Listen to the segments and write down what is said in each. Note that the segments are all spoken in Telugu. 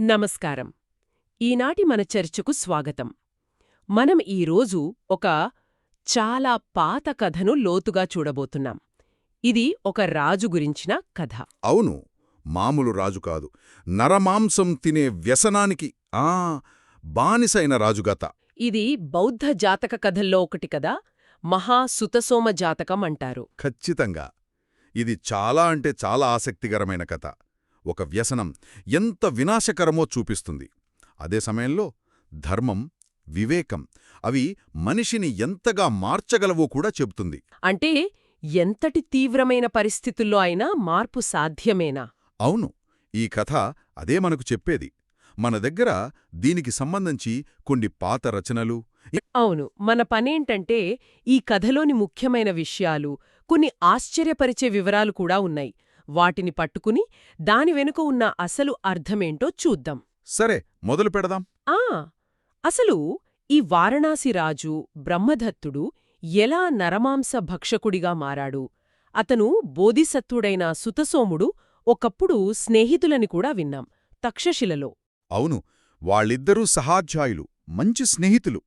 నమస్కారం. ఈనాటి మన చర్చకు స్వాగతం. మనం ఈరోజు ఒక చాలా పాత కథను లోతుగా చూడబోతున్నాం. ఇది ఒక రాజు గురించిన కథ. అవును మామూలు రాజు కాదు. నరమాంసం తినే వ్యసనానికి ఆ బానిసైన రాజుగత ఇది బౌద్ధ జాతక కథల్లో ఒకటి కదా మహా సుతసోమ జాతకం అంటారు. ఖచ్చితంగా. ఇది చాలా అంటే చాలా ఆసక్తికరమైన కథ. ఒక వ్యసనం ఎంత వినాశకరమో చూపిస్తుంది. అదే సమయంలో ధర్మం వివేకం అవి మనిషిని ఎంతగా మార్చగలవో కూడా చెబుతుంది. అంటే ఎంతటి తీవ్రమైన పరిస్థితుల్లో అయినా మార్పు సాధ్యమేనా? అవును ఈ కథ అదే మనకు చెప్పేది. మన దగ్గర దీనికి సంబంధించి కొన్ని పాత రచనలు అవును మన పనేంటంటే ఈ కథలోని ముఖ్యమైన విషయాలు కొన్ని ఆశ్చర్యపరిచే వివరాలు కూడా ఉన్నాయి. వాటిని పట్టుకుని దాని వెనుక ఉన్న అసలు అర్థమేంటో చూద్దాం. సరే మొదలు పెడదాం. ఆ! అసలు ఈ వారణాసి రాజు బ్రహ్మదత్తుడు ఎలా నరమాంస భక్షకుడిగా మారాడు? అతను బోధిసత్వుడైన సుతసోముడు ఒకప్పుడు స్నేహితులని కూడా విన్నాం తక్షశిలలో. అవును వాళ్ళిద్దరూ సహాధ్యాయులు మంచి స్నేహితులు.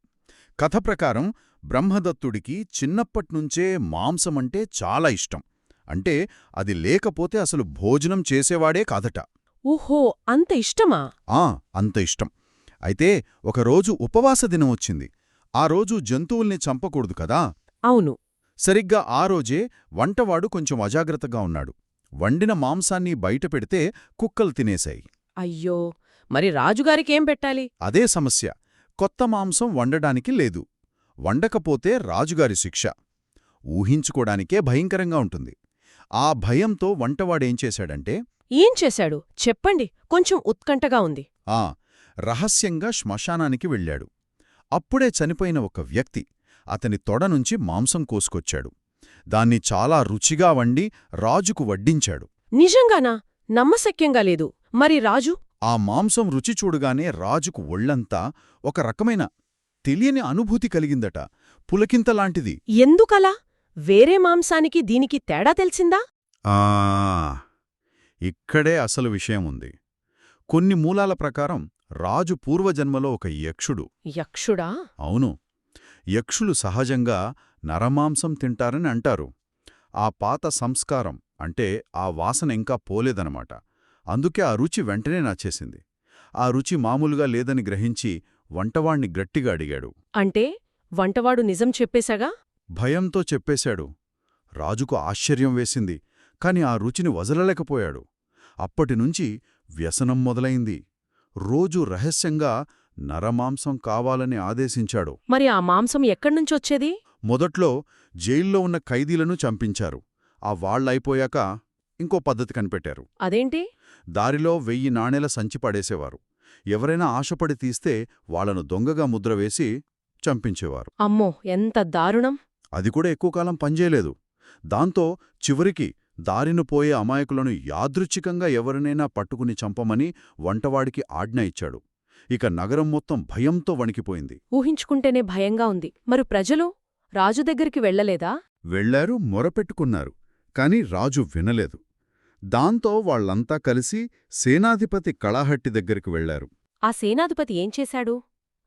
కథ ప్రకారం బ్రహ్మదత్తుడికి చిన్నప్పట్నుంచే మాంసమంటే చాలా ఇష్టం. అంటే అది లేకపోతే అసలు భోజనం చేసేవాడే కాదట. ఓహో అంత ఇష్టమా? ఆ అంత ఇష్టం. అయితే ఒకరోజు ఉపవాస దినం వచ్చింది. ఆ రోజు జంతువుల్ని చంపకూడదు కదా? అవును. సరిగ్గా ఆ రోజే వంటవాడు కొంచెం అజాగ్రత్తగా ఉన్నాడు. వండిన మాంసాన్ని బయట పెడితే కుక్కలు తినేశాయి. అయ్యో మరి రాజుగారికేం పెట్టాలి? అదే సమస్య. కొత్త మాంసం వండడానికి లేదు. వండకపోతే రాజుగారి శిక్ష. ఊహించుకోడానికే భయంకరంగా ఉంటుంది. ఆ భయంతో వంటవాడేం చేశాడంటే ఏం చేశాడు? చెప్పండి. కొంచెం ఉత్కంఠగా ఉంది. ఆ రహస్యంగా శ్మశానానికి వెళ్ళాడు. అప్పుడే చనిపోయిన ఒక వ్యక్తి అతని తొడ నుంచి మాంసం కోసుకొచ్చాడు. దాన్ని చాలా రుచిగా వండి రాజుకు వడ్డించాడు. నిజంగానా? నమ్మశక్యంగా లేదు. మరి రాజు? ఆ మాంసం రుచి చూడగానే రాజుకు ఒళ్ళంతా ఒక రకమైన తెలియని అనుభూతి కలిగిందట. పులకింతలాంటిది ఎందుకలా? వేరే మాంసానికి దీనికి తేడా తెలిసిందా? ఆ ఇక్కడే అసలు విషయం ఉంది. కొన్ని మూలాల ప్రకారం రాజు పూర్వజన్మలో ఒక యక్షుడు. యక్షుడా? అవును. యక్షులు సహజంగా నరమాంసం తింటారని అంటారు. ఆ పాత సంస్కారం అంటే ఆ వాసన ఇంకా పోలేదనమాట అందుకే ఆ రుచి వెంటనే నచ్చేసింది. ఆ రుచి మామూలుగా లేదని గ్రహించి వంటవాణ్ణి గట్టిగా అడిగాడు. అంటే వంటవాడు నిజం చెప్పేశాగా? భయంతో చెప్పేశాడు. రాజుకు ఆశ్చర్యం వేసింది కాని ఆ రుచిని వదలలేకపోయాడు. అప్పటినుంచి వ్యసనం మొదలైంది. రోజూ రహస్యంగా నరమాంసం కావాలని ఆదేశించాడు. మరి ఆ మాంసం ఎక్కడ్నుంచొచ్చేది? మొదట్లో జైల్లో ఉన్న ఖైదీలను చంపించారు. ఆ వాళ్ళైపోయాక ఇంకో పద్ధతి కనిపెట్టారు. అదేంటి? దారిలో వెయ్యి నాణేల సంచి పడేసేవారు. ఎవరైనా ఆశపడి తీస్తే వాళ్ళను దొంగగా ముద్రవేసి చంపించేవారు. అమ్మో ఎంత దారుణం! అది కూడా ఎక్కువ కాలం పనిచేయలేదు దాంతో చివరికి దారిన పోయే అమాయకులను యాదృచ్ఛికంగా ఎవరినైనా పట్టుకుని చంపమని వంటవాడికి ఆజ్ఞ ఇచ్చాడు. ఇక నగరం మొత్తం భయంతో వణికిపోయింది. ఊహించుకుంటేనే భయంగా ఉంది. మరి ప్రజలు రాజు దగ్గరికి వెళ్ళలేదా? వెళ్ళారు మొరపెట్టుకున్నారు కాని రాజు వినలేదు. దాంతో వాళ్ళంతా కలిసి సేనాధిపతి కళాహట్టి దగ్గరికి వెళ్ళారు ఆ సేనాధిపతి ఏం చేశాడు?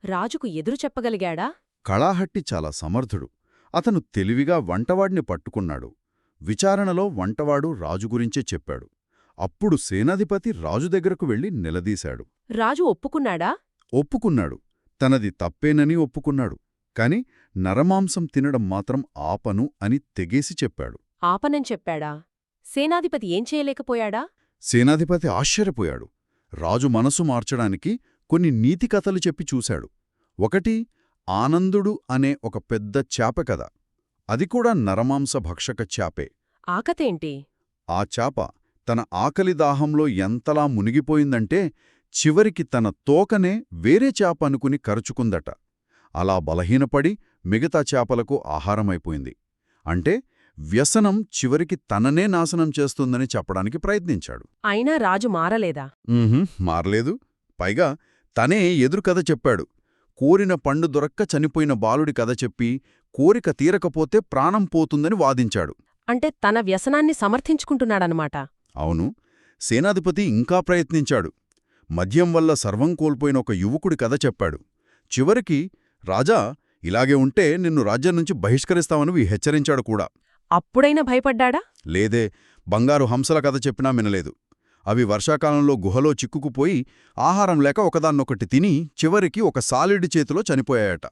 రాజుకు ఎదురు చెప్పగలిగాడా? కళాహట్టి చాలా సమర్థుడు. అతను తెలివిగా వంటవాడిని పట్టుకున్నాడు. విచారణలో వంటవాడు రాజు గురించే చెప్పాడు. అప్పుడు సేనాధిపతి రాజు దగ్గరకు వెళ్ళి నిలదీశాడు. రాజు ఒప్పుకున్నాడా? ఒప్పుకున్నాడు. తనది తప్పేనని ఒప్పుకున్నాడు. కాని నరమాంసం తినడం మాత్రం ఆపను అని తెగేసి చెప్పాడు. ఆపనని చెప్పాడా? సేనాధిపతి ఏం చేయలేకపోయాడా? సేనాధిపతి ఆశ్చర్యపోయాడు. రాజు మనసు మార్చడానికి కొన్ని నీతి కథలు చెప్పి చూశాడు. ఒకటి ఆనందుడు అనే ఒక పెద్ద చాప కథ. అది కూడా నరమాంస భక్షక చాపే. ఆకతేంటి ఆ చాప తన ఆకలి దాహంలో ఎంతలా మునిగిపోయిందంటే చివరికి తన తోకనే వేరే చాప అనుకుని కరుచుకుందట. అలా బలహీనపడి మిగతా చాపలకు ఆహారమైపోయింది. అంటే వ్యసనం చివరికి తననే నాశనం చేస్తుందని చెప్పడానికి ప్రయత్నించాడు. అయినా రాజు మారలేదా? మారలేదు. పైగా తనే ఎదురు కథ చెప్పాడు. కోరిన పండు దొరక్క చనిపోయిన బాలుడి కథ చెప్పి కోరిక తీరకపోతే ప్రాణం పోతుందని వాదించాడు. అంటే తన వ్యసనాన్ని సమర్థించుకుంటున్నాడనమాట. అవును సేనాధిపతి ఇంకా ప్రయత్నించాడు. మద్యం వల్ల సర్వం కోల్పోయిన ఒక యువకుడి కథ చెప్పాడు. చివరికి రాజా ఇలాగే ఉంటే నిన్ను రాజ్యం నుంచి బహిష్కరిస్తామని హెచ్చరించాడు కూడా. అప్పుడైనా భయపడ్డాడా? లేదే బంగారు హంసల కథ చెప్పినా వినలేదు. అవి వర్షాకాలంలో గుహలో చిక్కుకుపోయి ఆహారం లేక ఒకదాన్నొకటి తిని చివరికి ఒక సాలిడి చేతిలో చనిపోయాయట.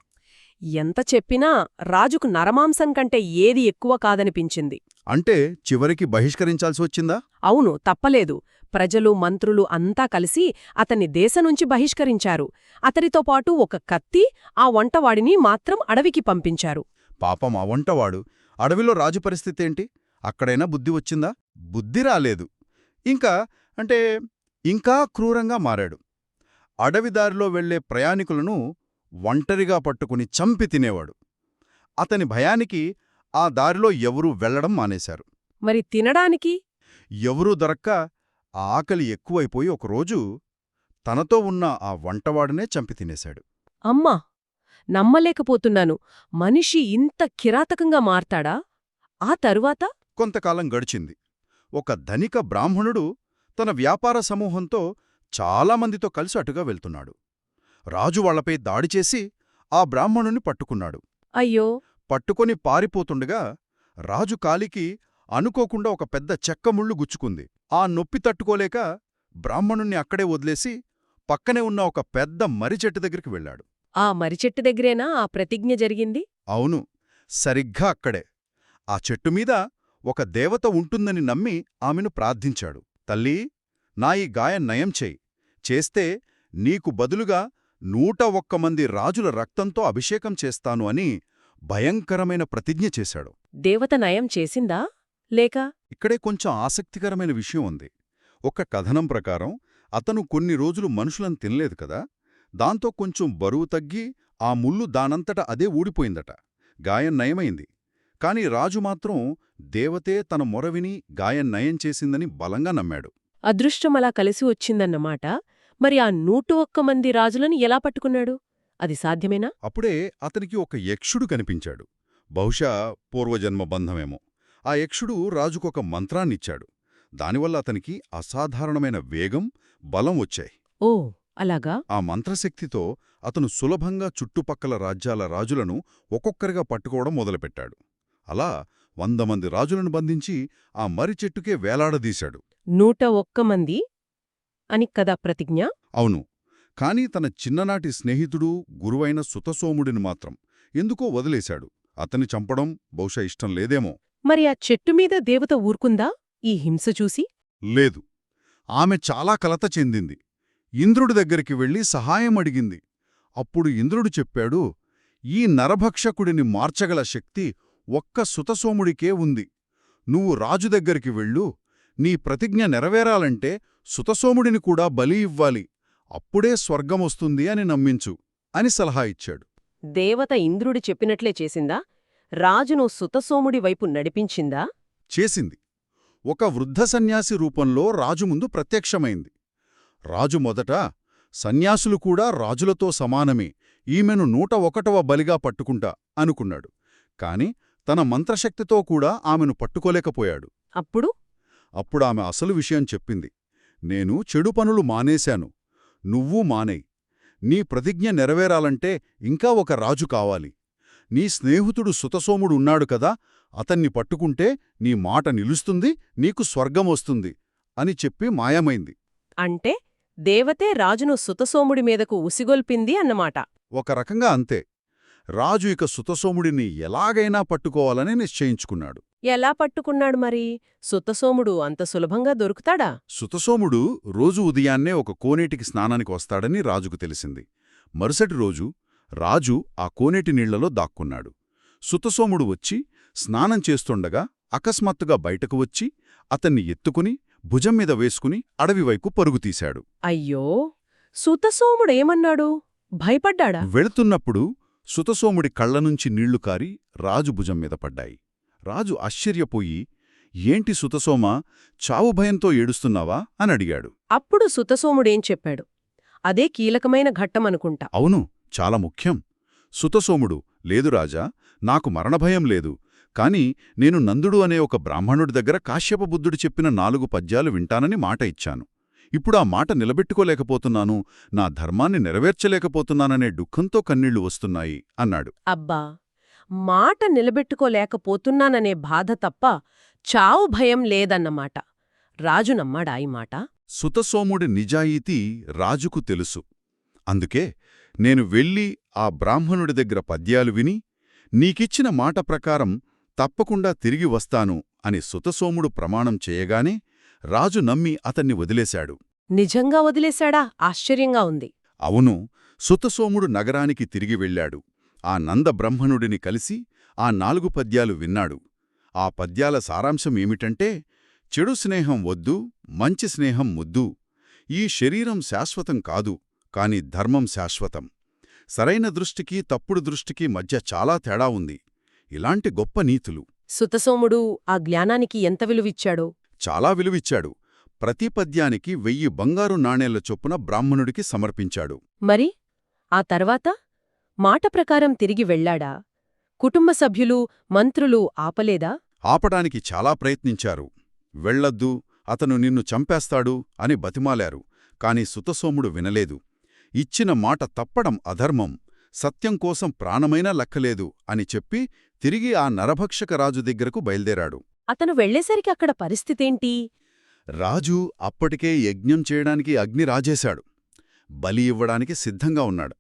ఎంత చెప్పినా రాజుకు నరమాంసం కంటే ఏది ఎక్కువ కాదనిపించింది. అంటే చివరికి బహిష్కరించాల్సి వచ్చిందా? అవును తప్పలేదు. ప్రజలు మంత్రులు అంతా కలిసి అతన్ని దేశం నుంచి బహిష్కరించారు. అతనితో పాటు ఒక కత్తి ఆ వంటవాడిని మాత్రం అడవికి పంపించారు. పాపం ఆ వంటవాడు. అడవిలో రాజు పరిస్థితేంటి అక్కడైనా బుద్ధి వచ్చిందా? బుద్ధి రాలేదు. ఇంకా అంటే ఇంకా క్రూరంగా మారాడు. అడవిదారిలో వెళ్ళే ప్రయాణికులను ఒంటరిగా పట్టుకుని చంపి తినేవాడు. అతని భయానికి ఆ దారిలో ఎవరూ వెళ్ళడం మానేశారు. మరి తినడానికి? ఎవరూ దొరక్క ఆ ఆకలి ఎక్కువైపోయి ఒకరోజు తనతో ఉన్న ఆ వంటవాడినే చంపి తినేశాడు. అమ్మా! నమ్మలేకపోతున్నాను. మనిషి ఇంత కిరాతకంగా మారతాడా? ఆ తరువాత? కొంతకాలం గడిచింది. ఒక ధనిక బ్రాహ్మణుడు తన వ్యాపార సమూహంతో చాలామందితో కలిసి అటుగా వెళ్తున్నాడు. రాజు వాళ్ళపై దాడి చేసి ఆ బ్రాహ్మణుని పట్టుకున్నాడు. అయ్యో! పట్టుకొని పారిపోతుండగా రాజు కాలికి అనుకోకుండా ఒక పెద్ద చెక్కముళ్ళు గుచ్చుకుంది. ఆ నొప్పి తట్టుకోలేక బ్రాహ్మణుణ్ణి అక్కడే వదిలేసి పక్కనే ఉన్న ఒక పెద్ద మర్రిచెట్టు దగ్గరికి వెళ్ళాడు. ఆ మరిచెట్టు దగ్గరేనా? ఆ ప్రతిజ్ఞ జరిగింది? అవును. సరిగ్గా అక్కడే. ఆ చెట్టుమీద ఒక దేవత ఉంటుందని నమ్మి ఆమెను ప్రార్థించాడు. తల్లీ నా ఈ గాయం నయం చేయి. చేస్తే నీకు బదులుగా నూట ఒక్క మంది రాజుల రక్తంతో అభిషేకం చేస్తాను అని భయంకరమైన ప్రతిజ్ఞ చేశాడు. దేవత నయం చేసిందా? లేక? ఇక్కడే కొంచెం ఆసక్తికరమైన విషయం ఉంది. ఒక కథనం ప్రకారం అతను కొన్ని రోజులు మనుషులను తినలేదు కదా? దాంతో కొంచెం బరువు తగ్గి ఆ ముళ్ళు దానంతట అదే ఊడిపోయిందట. గాయం నయమైంది. కాని రాజు మాత్రం దేవతే తన మొరవిని గాయం నయం చేసిందని బలంగా నమ్మాడు. అదృష్టమలా కలిసి వచ్చిందన్నమాట. మరి ఆ నూటు ఒక్క మంది రాజులను ఎలా పట్టుకున్నాడు? అది సాధ్యమేనా? అప్పుడే అతనికి ఒక యక్షుడు కనిపించాడు. బహుశా పూర్వజన్మ బంధమేమో. ఆ యక్షుడు రాజుకొక మంత్రాన్నిచ్చాడు. దానివల్ల అతనికి అసాధారణమైన వేగం బలం వచ్చాయి. ఓ అలాగా? ఆ మంత్రశక్తితో అతను సులభంగా చుట్టుపక్కల రాజ్యాల రాజులను ఒక్కొక్కరిగా పట్టుకోవడం మొదలుపెట్టాడు. అలా వంద మంది రాజులను బంధించి ఆ మర్రి చెట్టుకే వేలాడదీశాడు. నూట ఒక్క మంది అని కదా ప్రతిజ్ఞ? అవును. కాని తన చిన్ననాటి స్నేహితుడు గురువైన సుతసోముడిని మాత్రం ఎందుకో వదిలేశాడు. అతన్ని చంపడం బహుశా ఇష్టం లేదేమో. మరి ఆ చెట్టు మీద దేవత ఊరుకుందా? ఈ హింస చూసి? లేదు. ఆమె చాలా కలత చెందింది. ఇంద్రుడి దగ్గరికి వెళ్ళి సహాయం అడిగింది. అప్పుడు ఇంద్రుడు చెప్పాడు ఈ నరభక్షకుడిని మార్చగల శక్తి ఒక్క సుతసోముడికే ఉంది. నువ్వు రాజు దగ్గరికి వెళ్ళు. నీ ప్రతిజ్ఞ నెరవేరాలంటే సుతసోముడిని కూడా బలి ఇవ్వాలి. అప్పుడే స్వర్గమొస్తుంది అని నమ్మించు అని సలహా ఇచ్చాడు. దేవత ఇంద్రుడి చెప్పినట్లే చేసిందా? రాజును సుతసోముడి వైపు నడిపించిందా? చేసింది. ఒక వృద్ధ సన్యాసి రూపంలో రాజు ముందు ప్రత్యక్షమైంది. రాజు మొదట సన్యాసులు కూడా రాజులతో సమానమే. ఈమెను నూట ఒకటవ బలిగా పట్టుకుంటా అనుకున్నాడు. కాని తన మంత్రశక్తితో కూడా ఆమెను పట్టుకోలేకపోయాడు. అప్పుడు? అప్పుడామె అసలు విషయం చెప్పింది. నేను చెడు పనులు మానేశాను. నువ్వూ మానేయ్. నీ ప్రతిజ్ఞ నెరవేరాలంటే ఇంకా ఒక రాజు కావాలి. నీ స్నేహితుడు సుతసోముడు ఉన్నాడు కదా అతన్ని పట్టుకుంటే నీ మాట నిలుస్తుంది నీకు స్వర్గమొస్తుంది అని చెప్పి మాయమైంది. అంటే దేవతే రాజును సుతసోముడి మీదకు ఉసిగొల్పింది అన్నమాట. ఒక రకంగా అంతే. రాజు ఇక సుతసోముడిని ఎలాగైనా పట్టుకోవాలని నిశ్చయించుకున్నాడు. ఎలా పట్టుకున్నాడు మరి? సుతసోముడు అంత సులభంగా దొరుకుతాడా? సుతసోముడు రోజు ఉదయాన్నే ఒక కోనేటికి స్నానానికి వస్తాడని రాజుకు తెలిసింది. మరుసటి రోజు రాజు ఆ కోనేటి నీళ్ళలో దాక్కున్నాడు. సుతసోముడు వచ్చి స్నానం చేస్తుండగా అకస్మాత్తుగా బయటకు వచ్చి అతన్ని ఎత్తుకుని భుజం మీద వేసుకుని అడవివైపు పరుగుతీశాడు అయ్యో! సుతసోముడేమన్నాడు భయపడ్డాడా? వెళుతున్నప్పుడు సుతసోముడి కళ్ళనుంచి నీళ్ళు కారి రాజు భుజం మీద పడ్డాయి. రాజు ఆశ్చర్యపోయి ఏంటి సుతసోమ చావు భయంతో ఏడుస్తున్నావా? అని అడిగాడు. అప్పుడు సుతసోముడేం చెప్పాడు? అదే కీలకమైన ఘట్టమనుకుంటా. అవును చాలా ముఖ్యం. సుతసోముడు లేదు రాజా నాకు మరణభయం లేదు. కాని నేను నందుడు అనే ఒక బ్రాహ్మణుడి దగ్గర కాశ్యప బుద్ధుడు చెప్పిన నాలుగు పద్యాలు వింటానని మాట ఇచ్చాను. ఇప్పుడు ఆ మాట నిలబెట్టుకోలేకపోతున్నాను నా ధర్మాన్ని నెరవేర్చలేకపోతున్నాననే దుఃఖంతో కన్నీళ్ళు వస్తున్నాయి అన్నాడు. అబ్బా! మాట నిలబెట్టుకోలేకపోతున్నాననే బాధ తప్ప చావు భయం లేదన్నమాట. రాజు నమ్మాడా ఈ మాట? సుతసోముడి నిజాయితీ రాజుకు తెలుసు. అందుకే నేను వెళ్ళి ఆ బ్రాహ్మణుడి దగ్గర పద్యాలు విని నీకిచ్చిన మాట ప్రకారం తప్పకుండా తిరిగి వస్తాను అని సుతసోముడు ప్రమాణం చేయగానే రాజు నమ్మి అతన్ని వదిలేశాడు. నిజంగా వదిలేశాడా? ఆశ్చర్యంగా ఉంది. అవును సుతసోముడు నగరానికి తిరిగి వెళ్ళాడు. ఆ నంద బ్రహ్మణుడిని కలిసి ఆ నాలుగు పద్యాలు విన్నాడు. ఆ పద్యాల సారాంశం ఏమిటంటే చెడు స్నేహం వద్దు మంచి స్నేహం ముద్దు. ఈ శరీరం శాశ్వతం కాదు కాని ధర్మం శాశ్వతం. సరైన దృష్టికి తప్పుడు దృష్టికి మధ్య చాలా తేడా ఉంది. ఇలాంటి గొప్ప నీతులు. సుతసోముడు ఆ జ్ఞానానికి ఎంత విలువిచ్చాడో? చాలా విలువిచ్చాడు. ప్రతి పద్యానికి వెయ్యి బంగారు నాణేళ్ళ చొప్పున బ్రాహ్మణుడికి సమర్పించాడు. మరి? ఆ తర్వాత? మాట ప్రకారం తిరిగి వెళ్ళాడా? కుటుంబ సభ్యులు మంత్రులు ఆపలేదా? ఆపడానికి చాలా ప్రయత్నించారు. వెళ్ళొద్దు అతను నిన్ను చంపేస్తాడు అని బతిమాలారు కాని సుతసోముడు వినలేదు. ఇచ్చిన మాట తప్పడం అధర్మం సత్యం కోసం ప్రాణమైనా లక్కలేదు అని చెప్పి తిరిగి ఆ నరభక్షక రాజు దగ్గరకు బయల్దేరాడు. అతను వెళ్ళేసరికి అక్కడ పరిస్థితేంటి? రాజు అప్పటికే యజ్ఞం చేయడానికి అగ్ని రాజేశాడు. బలి ఇవ్వడానికి సిద్ధంగా ఉన్నాడు.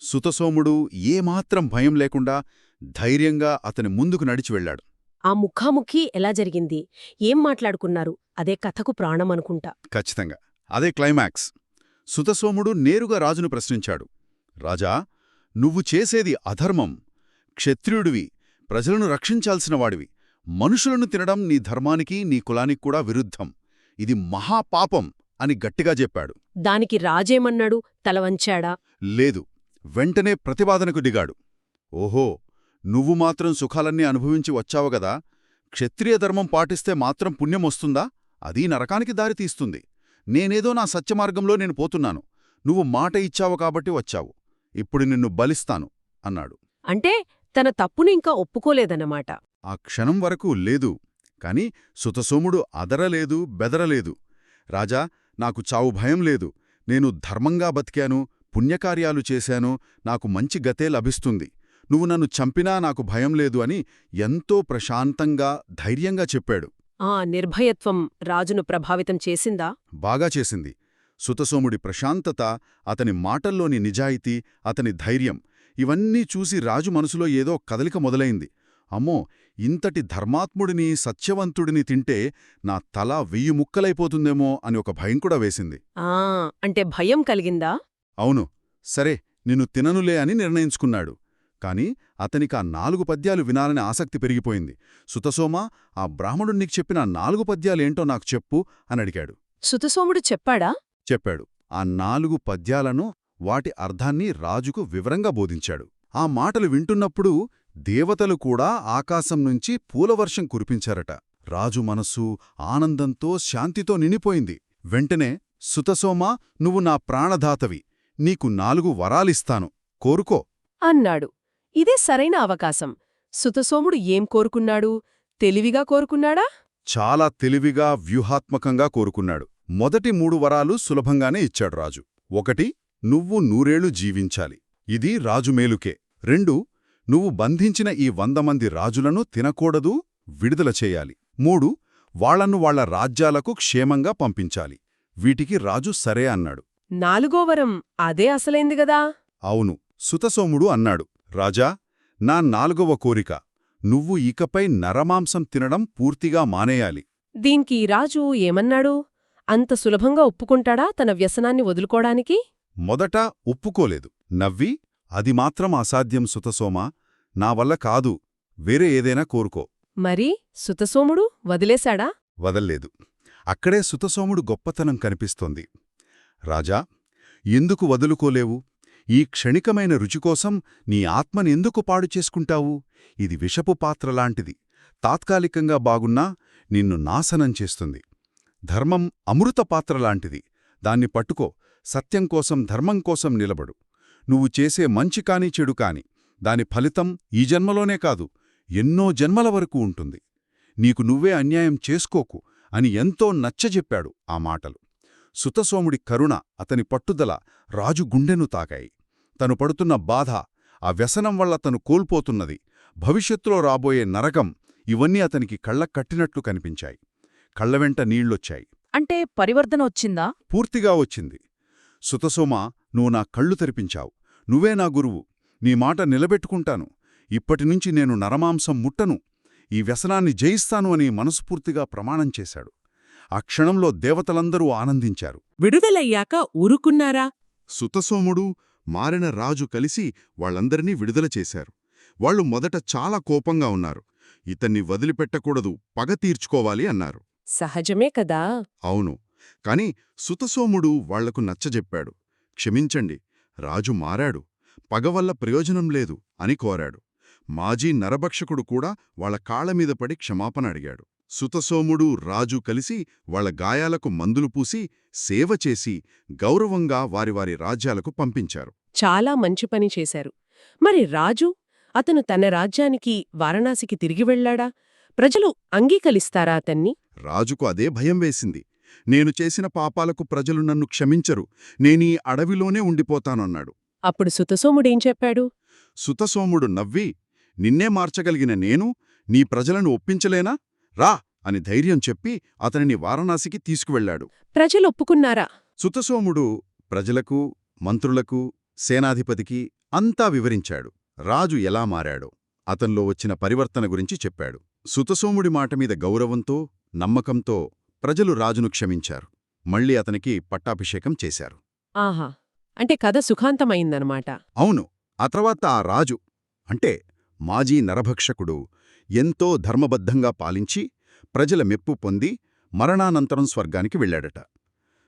సుతసోముడు ఏమాత్రం భయం లేకుండా ధైర్యంగా అతని ముందుకు నడిచి వెళ్ళాడు. ఆ ముఖాముఖి ఎలా జరిగింది? ఏం మాట్లాడుకున్నారు? అదే కథకు ప్రాణమనుకుంటా ఖచ్చితంగా. అదే క్లైమాక్స్. సుతసోముడు నేరుగా రాజును ప్రశ్నించాడు. రాజా నువ్వు చేసేది అధర్మం. క్షత్రియుడివి. ప్రజలను రక్షించాల్సిన వాడివి. మనుషులను తినడం నీ ధర్మానికి నీ కులానికి కూడా విరుద్ధం. ఇది మహాపాపం అని గట్టిగా చెప్పాడు. దానికి రాజేమన్నాడు? తలవంచాడా లేదు. వెంటనే ప్రతివాదనకు దిగాడు. ఓహో! నువ్వు మాత్రం సుఖాలన్నీ అనుభవించి వచ్చావుగదా క్షత్రియ ధర్మం పాటిస్తే మాత్రం పుణ్యమొస్తుందా అది నరకానికి దారితీస్తుంది నేనేదో నా సత్యమార్గంలో నేను పోతున్నాను. నువ్వు మాట ఇచ్చావు కాబట్టి వచ్చావు. ఇప్పుడు నిన్ను బలిస్తాను అన్నాడు. అంటే తన తప్పును ఇంకా ఒప్పుకోలేదన్నమాట. ఆ క్షణం వరకు లేదు. కాని సుతసోముడు అదరలేదు బెదరలేదు. రాజా నాకు చావు భయం లేదు. నేను ధర్మంగా బతికాను పుణ్యకార్యాలు చేశాను నాకు మంచి గతే లభిస్తుంది. నువ్వు నన్ను చంపినా నాకు భయం లేదు అని ఎంతో ప్రశాంతంగా ధైర్యంగా చెప్పాడు. ఆ నిర్భయత్వం రాజును ప్రభావితం చేసిందా? బాగా చేసింది. సుతసోముడి ప్రశాంతత అతని మాటల్లోని నిజాయితీ అతని ధైర్యం ఇవన్నీ చూసి రాజు మనసులో ఏదో కదలిక మొదలైంది. అమ్మో ఇంతటి ధర్మాత్ముడిని సత్యవంతుడిని తింటే నా తల వెయ్యి ముక్కలైపోతుందేమో అని ఒక భయం కూడా వేసింది. ఆ అంటే భయం కలిగిందా? అవును. సరే నిన్ను తిననులే అని నిర్ణయించుకున్నాడు. కాని అతనికా నాలుగు పద్యాలు వినాలని ఆసక్తి పెరిగిపోయింది. సుతసోమా ఆ బ్రాహ్మణుడు నీకు చెప్పిన ఆ నాలుగు పద్యాలేంటో నాకు చెప్పు అని అడిగాడు. సుతసోముడు చెప్పాడా? చెప్పాడు. ఆ నాలుగు పద్యాలను వాటి అర్థాన్ని రాజుకు వివరంగా బోధించాడు. ఆ మాటలు వింటున్నప్పుడు దేవతలు కూడా ఆకాశం నుంచి పూలవర్షం కురిపించారట. రాజు మనస్సు ఆనందంతో శాంతితో నిండిపోయింది. వెంటనే సుతసోమా నువ్వు నా ప్రాణదాతవి. నీకు నాలుగు వరాలిస్తాను. కోరుకో. అన్నాడు. ఇదే సరైన అవకాశం. సుతసోముడు ఏం కోరుకున్నాడు? తెలివిగా కోరుకున్నాడా? చాలా తెలివిగా వ్యూహాత్మకంగా కోరుకున్నాడు. మొదటి మూడు వరాలు సులభంగానే ఇచ్చాడు రాజు. ఒకటి నువ్వు నూరేళ్ళు జీవించాలి. ఇది రాజు మేలుకే. రెండు నువ్వు బంధించిన ఈ వంద మంది రాజులను తినకూడదు విడుదల చేయాలి. మూడు వాళ్ళను వాళ్ళ రాజ్యాలకు క్షేమంగా పంపించాలి. వీటికి రాజు సరే అన్నాడు. నాలుగో వరం అదే అసలైంది గదా? అవును సుతసోముడు అన్నాడు. రాజా నా నాలుగవ కోరిక నువ్వు ఇకపై నరమాంసం తినడం పూర్తిగా మానేయాలి. దీనికి రాజు ఏమన్నాడు? అంత సులభంగా ఒప్పుకుంటాడా తన వ్యసనాన్ని వదులుకోడానికి మొదట ఒప్పుకోలేదు. నవ్వి అది మాత్రం అసాధ్యం సుతసోమా నా వల్ల కాదు. వేరే ఏదైనా కోరుకో. మరి సుతసోముడు వదిలేశాడా? వదల్లేదు. అక్కడే సుతసోముడు గొప్పతనం కనిపిస్తోంది. రాజా ఎందుకు వదులుకోలేవు? ఈ క్షణికమైన రుచికోసం నీ ఆత్మని ఎందుకు పాడు చేసుకుంటావు? ఇది విషపు పాత్రలాంటిది తాత్కాలికంగా బాగున్నా నిన్ను నాశనం చేస్తుంది. ధర్మం అమృత పాత్రలాంటిది దాన్ని పట్టుకో. సత్యం కోసం ధర్మం కోసం నిలబడు. నువ్వు చేసే మంచి కాని చెడు కాని. దాని ఫలితం ఈ జన్మలోనే కాదు ఎన్నో జన్మల వరకు ఉంటుంది. నీకు నువ్వే అన్యాయం చేసుకోకు అని ఎంతో నచ్చజెప్పాడు ఆ మాటలు. సుతసోముడి కరుణ అతని పట్టుదల రాజు గుండెను తాకాయి. తను పడుతున్న బాధ ఆ వ్యసనం వల్ల తను కోల్పోతున్నది. భవిష్యత్తులో రాబోయే నరకం ఇవన్నీ అతనికి కళ్ళకు కట్టినట్లు కనిపించాయి. కళ్ళవెంట నీళ్ళొచ్చాయి అంటే పరివర్తన వచ్చిందా? పూర్తిగా వచ్చింది. సుతసోమ నువ్వు నా కళ్ళు తెరిపించావు. నువ్వే నా గురువు. నీ మాట నిలబెట్టుకుంటాను. ఇప్పటినుంచి నేను నరమాంసం ముట్టను. ఈ వ్యసనాన్ని జయిస్తాను అని మనస్ఫూర్తిగా ప్రమాణం చేశాడు. ఆ క్షణంలో దేవతలందరూ ఆనందించారు. విడుదలయ్యాక ఊరుకున్నారా? సుతసోముడు మారిన రాజు కలిసి వాళ్ళందరినీ విడుదల చేశారు. వాళ్ళు మొదట చాలా కోపంగా ఉన్నారు. ఇతన్ని వదిలిపెట్టకూడదు పగ తీర్చుకోవాలి అన్నారు. సహజమే కదా. అవును. కాని సుతసోముడు వాళ్ళకు నచ్చజెప్పాడు. క్షమించండి రాజు మారాడు. పగ వల్ల ప్రయోజనం లేదు అని కోరాడు. మాజీ నరభక్షకుడు కూడా వాళ్ళ కాళ్ళమీద పడి క్షమాపణ అడిగాడు. సుతసోముడు రాజు కలిసి వాళ్ళ గాయాలకు మందులు పూసి సేవ చేసి గౌరవంగా వారి వారి రాజ్యాలకు పంపించారు. చాలా మంచి పని చేశారు. మరి రాజు? అతను తన రాజ్యానికి వారణాసికి తిరిగి వెళ్ళాడా? ప్రజలు అంగీకరిస్తారా అతన్ని? రాజుకు అదే భయం వేసింది. నేను చేసిన పాపాలకు ప్రజలు నన్ను క్షమించరు. నేనీ అడవిలోనే ఉండిపోతానన్నాడు. అప్పుడు సుతసోముడేం చెప్పాడు? సుతసోముడు నవ్వి నిన్నే మార్చగలిగిన నేను నీ ప్రజలను ఒప్పించలేనా? రా అని ధైర్యం చెప్పి అతనిని వారణాసికి తీసుకువెళ్ళాడు. ప్రజలు ఒప్పుకున్నారా? సుతసోముడు ప్రజలకు మంత్రులకు సేనాధిపతికి అంతా వివరించాడు. రాజు ఎలా మారాడో అతన్లో వచ్చిన పరివర్తన గురించి చెప్పాడు. సుతసోముడి మాట మీద గౌరవంతో నమ్మకంతో ప్రజలు రాజును క్షమించారు. మళ్ళీ అతనికి పట్టాభిషేకం చేశారు. ఆహా! అంటే కథ సుఖాంతమైందనమాట. అవును. ఆ తర్వాత ఆ రాజు అంటే మాజీ నరభక్షకుడు ఎంతో ధర్మబద్ధంగా పాలించి ప్రజల మెప్పు పొంది మరణానంతరం స్వర్గానికి వెళ్ళాడట.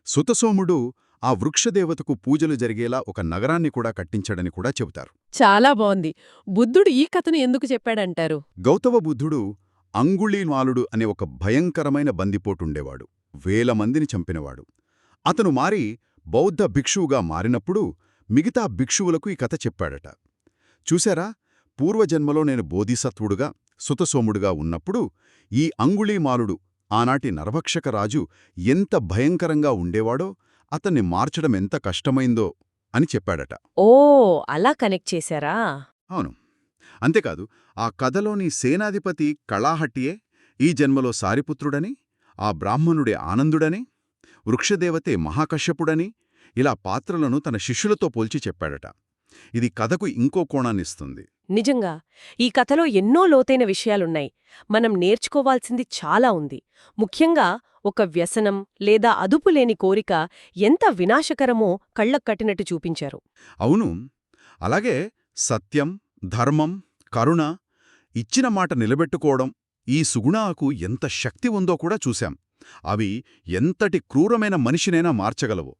సుతసోముడు ఆ వృక్షదేవతకు పూజలు జరిగేలా ఒక నగరాన్ని కూడా కట్టించాడని కూడా చెబుతారు. చాలా బావుంది. బుద్ధుడు ఈ కథను ఎందుకు చెప్పాడంటారు? గౌతమ బుద్ధుడు అంగుళీమాలుడు అనే ఒక భయంకరమైన బందిపోటుండేవాడు వేల మందిని చంపినవాడు. అతను మారి బౌద్ధ భిక్షువుగా మారినప్పుడు మిగతా భిక్షువులకు ఈ కథ చెప్పాడట. చూశారా? పూర్వజన్మలో నేను బోధిసత్వుడుగా సుతసోముడుగా ఉన్నప్పుడు ఈ అంగుళీమాలుడు ఆనాటి నరభక్షక రాజు ఎంత భయంకరంగా ఉండేవాడో అతన్ని మార్చడం ఎంత కష్టమైందో అని చెప్పాడట. ఓ అలా కనెక్ట్ చేశారా? అవును. అంతేకాదు ఆ కథలోని సేనాధిపతి కళాహట్టియే ఈ జన్మలో సారిపుత్రుడని ఆ బ్రాహ్మణుడే ఆనందుడని వృక్షదేవతే మహాకశ్యపుడని ఇలా పాత్రలను తన శిష్యులతో పోల్చి చెప్పాడట. ఇది కథకు ఇంకో కోణాన్నిస్తుంది. నిజంగా ఈ కథలో ఎన్నో లోతైన విషయాలున్నాయి. మనం నేర్చుకోవాల్సింది చాలా ఉంది. ముఖ్యంగా ఒక వ్యసనం లేదా అదుపులేని కోరిక ఎంత వినాశకరమో కళ్ళకు కట్టినట్టు చూపించారు. అవును. అలాగే సత్యం ధర్మం కరుణ ఇచ్చిన మాట నిలబెట్టుకోవడం ఈ సుగుణాకు ఎంత శక్తి ఉందో కూడా చూశాం. అవి ఎంతటి క్రూరమైన మనిషినైనా మార్చగలవు.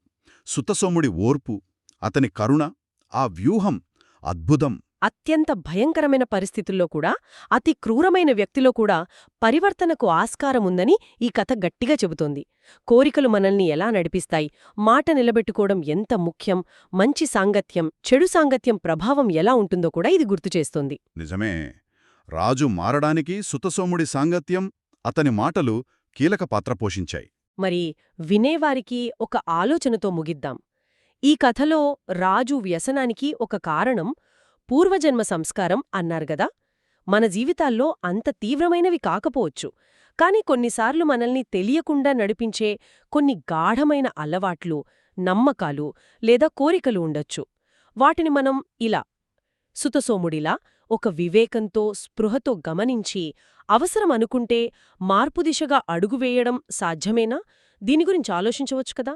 సుతసోముడి ఓర్పు అతని కరుణ ఆ వ్యూహం అద్భుతం. అత్యంత భయంకరమైన పరిస్థితుల్లో కూడా అతి క్రూరమైన వ్యక్తిలో కూడా పరివర్తనకు ఆస్కారముందని ఈ కథ గట్టిగా చెబుతోంది. కోరికలు మనల్ని ఎలా నడిపిస్తాయి? మాట నిలబెట్టుకోవడం ఎంత ముఖ్యం? మంచి సాంగత్యం చెడు సాంగత్యం ప్రభావం ఎలా ఉంటుందో కూడా ఇది గుర్తుచేస్తోంది నిజమే. రాజు మారడానికి సుతసోముడి సాంగత్యం అతని మాటలు కీలక పాత్ర పోషించాయి. మరి వినేవారికి ఒక ఆలోచనతో ముగిద్దాం. ఈ కథలో రాజు వ్యసనానికి ఒక కారణం పూర్వజన్మ సంస్కారం అన్నారుగదా మన జీవితాల్లో అంత తీవ్రమైనవి కాకపోవచ్చు. కాని కొన్నిసార్లు మనల్ని తెలియకుండా నడిపించే కొన్ని గాఢమైన అలవాట్లు నమ్మకాలు లేదా కోరికలు ఉండొచ్చు. వాటిని మనం ఇలా సుతసోముడిలా ఒక వివేకంతో స్పృహతో గమనించి అవసరం అనుకుంటే మార్పు దిశగా అడుగువేయడం సాధ్యమేనా? దీని గురించి ఆలోచించవచ్చు కదా?